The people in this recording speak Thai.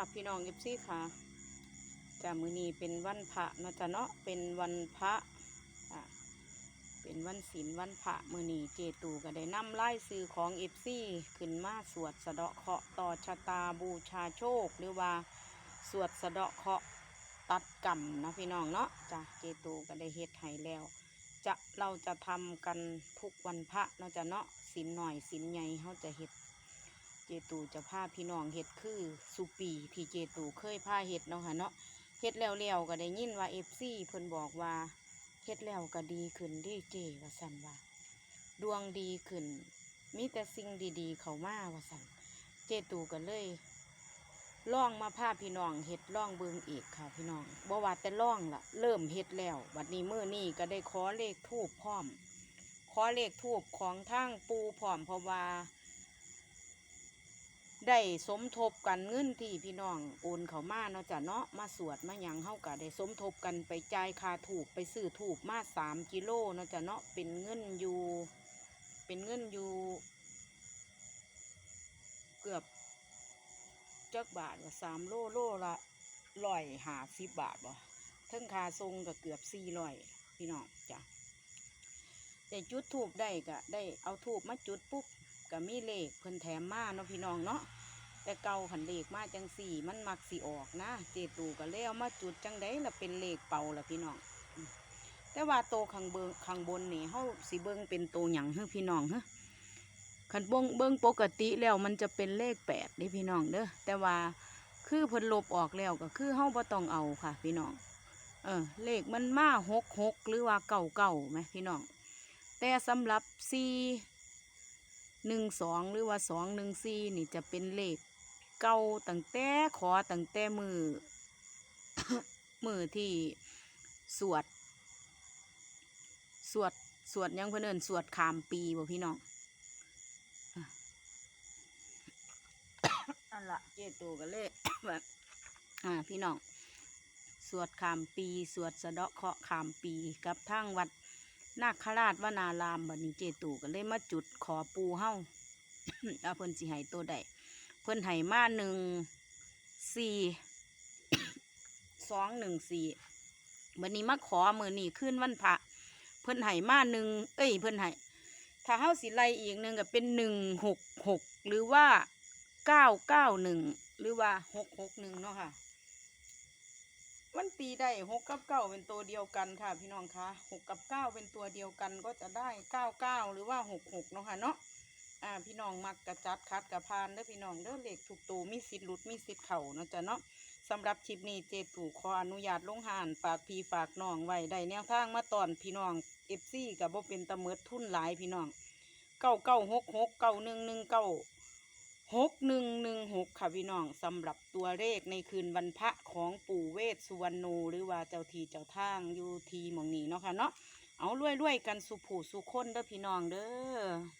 ค่ะพี่น้องเอฟซี่ค่ะจ้ามือนีเป็นวันพระเนาะจ้ะเนาะเป็นวันพระอะเป็นวันศีลวันพระมือนีเจตูก็ได้นำไล่ซื้อของเอฟซี่ขึ้นมาสวดสะเดาะเคราะห์ต่อชะตาบูชาโชค หรือว่าสวดสะเดาะเคราะห์ตัดกรรมนะพี่น้องเนาะจ้ะเจตูก็ได้เฮ็ดให้แล้ว จะเราจะทำกันทุกวันพระเนาะจ้ะเนาะศีลหน่อยศีลใหญ่เขาจะเฮ็ด เจตูจะพาพี่น้องเฮ็ดคือสุปีที่เจตูเคยพาเฮ็ดเนาะค่ะเนาะเฮ็ดแล้วแล้วก็ได้ยินว่าเอฟซีเพิ่นบอกว่าเฮ็ดแล้วก็ดีขึ้นดีเจว่าสั่นว่า ดวงดีขึ้น มีแต่สิ่งดีๆ เข้ามาว่าสั่นเจตูก็เลยล่องมาพาพี่น้องเฮ็ดล่องเบิงอีกค่ะพี่น้องบ่ว่าแต่ล่องล่ะเริ่มเฮ็ดแล้วบัดนี้มื้อนี้ก็ได้ขอเลขทูบพร้อม ขอเลขทูบของทางปูพร้อมเพราะว่า ได้สมทบกันเงินที่พี่น้องโอนเขามาเนาะจ้ะเนาะมาสวดมาหยังเฮาก็ได้สมทบกันไปจ่ายค่าถูกไปซื้อถูกมาสามกิโลเนาะจ้ะเนาะเป็นเงินอยู่เป็นเงินอยู่เกือบจักบาทว่าสามโลโลละร้อยหาสิบบาทบ่เทิงคาทรงก็เกือบสี่ร้อยพี่น้องจ้ะแต่จุดถูกได้ก็ได้เอาถูกมาจุดปุ๊บ ก็มีเลขเพิ่นแถมมาเนาะพี่น้องเนาะแต่เก่าขันเลขมาจังสี่ มันมักสีออกนะเจตูก็เลยเอามาจุดจังได้ละเป็นเลขเป่าละพี่น้องแต่ว่าโตข้างเบิงข้างบนนี่เฮาสิเบิงเป็นโตหยังเฮ้พี่น้องเฮ้ขันบงเบิงปกติแล้วมันจะเป็นเลขแปดนี่พี่น้องเด้อแต่ว่าคือเพิ่นลบออกแล้วก็คือเฮาบ่ต้องเอาค่ะ พี่น้อง เออเลขมันมาหกหกหรือว่าเก่าเก่าไหมพี่น้อง แต่สำหรับสี่ หนึ่งสองหรือว่าสองหนึ่งสี่นี่จะเป็นเลขเก่าตั้งแต่ขอตั้งแต่มือ มือที่สวด สวด สวดยังเพื่นเอินสวดขามปีบ่พี่น้องอ่นละเจตูกันเลยแบบอ่าพี่น้อง สวดขามปี สวดสะเดาะเคาะขามปีกับทางวัด นาคราชวนารามบัดนี้เจตูก็เลยมาจุดขอปูเฮาเอาเพิ่นสิให้ตัวใดเพิ่นให้มาหนึ่งสี่สองหนึ่งสี่บัดนี้มาขอมือนี่ขึ้นวันพระเพิ่นให้มาหนึ่งเอ้ยเพิ่นให้ถ้าเฮาสิไลอีกหนึ่งก็เป็นหนึ่งหกหกหรือว่าเก้าเก้าหนึ่งหรือว่าหกหกหนึ่งเนาะค่ะ มันตีได้หกกับเก้าเป็นตัวเดียวกันค่ะ พี่น้องคะหกกับเก้าเป็นตัวเดียวกันก็จะได้เก้าเก้าหรือว่าหกหกเนาะค่ะเนาะอ่าพี่น้องมักกระจัดคัดกระพานเด้อพี่น้องเด้อเหลขถูกตัวมีสิทธิ์หลุดมีสิทธิ์เข่าเนาะจ้ะเนาะสำหรับคลิปนี้เจตู่ขออนุญาตลงหานฝากพี่ฝากน้องไว้ได้แนวทางมาตอนพี่น้องเอฟซีกับบ่เป็นตะเมิดทุนหลายพี่น้องเก้าเก้าหกหกเก้าหนึ่งหนึ่งเก้า หกหนึ่งหนึ่งหกค่ะพี่น้องสำหรับตัวเลขในคืนวันพระของปู่เวสสุวรรณูหรือว่าเจ้าทีเจ้าทางอยู่ทีมองนี้เนาะค่ะเนาะเอารวยๆกันสุผูสุคนเด้อพี่น้องเด้อ